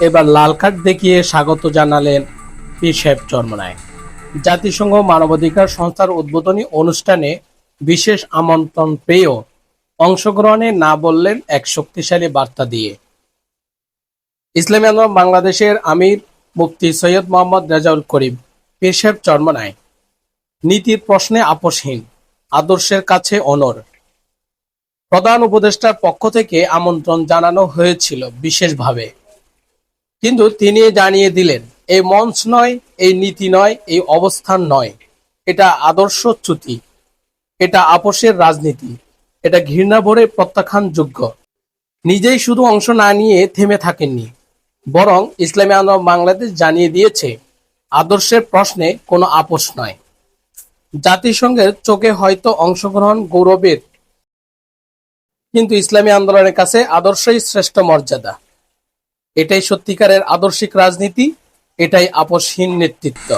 এবার লাল কার্ড দেখিয়ে স্বাগত জানালেন পীর সাহেব চরমনায়। জাতিসংঘ মানবাধিকার সংস্থার উদ্বোধনী অনুষ্ঠানে বিশেষ আমন্ত্রণ পেয়েও অংশগ্রহণে না বললেন এক শক্তিশালী বার্তা দিয়ে। ইসলামী আন্দোলন বাংলাদেশের আমির মুফতি সৈয়দ মোহাম্মদ রেজাউল করিম সাহেব চরমনায়। নীতির প্রশ্নে আপোষহীন, আদর্শের কাছে অনর। প্রধান উপদেষ্টার পক্ষ থেকে আমন্ত্রণ জানানো হয়েছিল বিশেষভাবে। কিন্তু তিনি জানিয়ে দিলেন, এই মঞ্চ নয়, এই নীতি নয়, এই অবস্থান নয়। এটা আদর্শচ্যুতি এটা আপোষের রাজনীতি। এটা ঘৃণা ভরে প্রত্যাখ্যানযোগ্য। নিজেই শুধু অংশ না নিয়ে থেমে থাকেননি। বরং ইসলামী আন্দোলন বাংলাদেশ জানিয়ে দিয়েছে, আদর্শের প্রশ্নে কোনো আপোষ নয়। জাতিসংঘের চোখে হয়তো অংশগ্রহণ গৌরবের, কিন্তু ইসলামী আন্দোলনের কাছে আদর্শই শ্রেষ্ঠ মর্যাদা। এটাই সত্যিকারের আদর্শিক রাজনীতি এটাই আপসহীন নেতৃত্ব।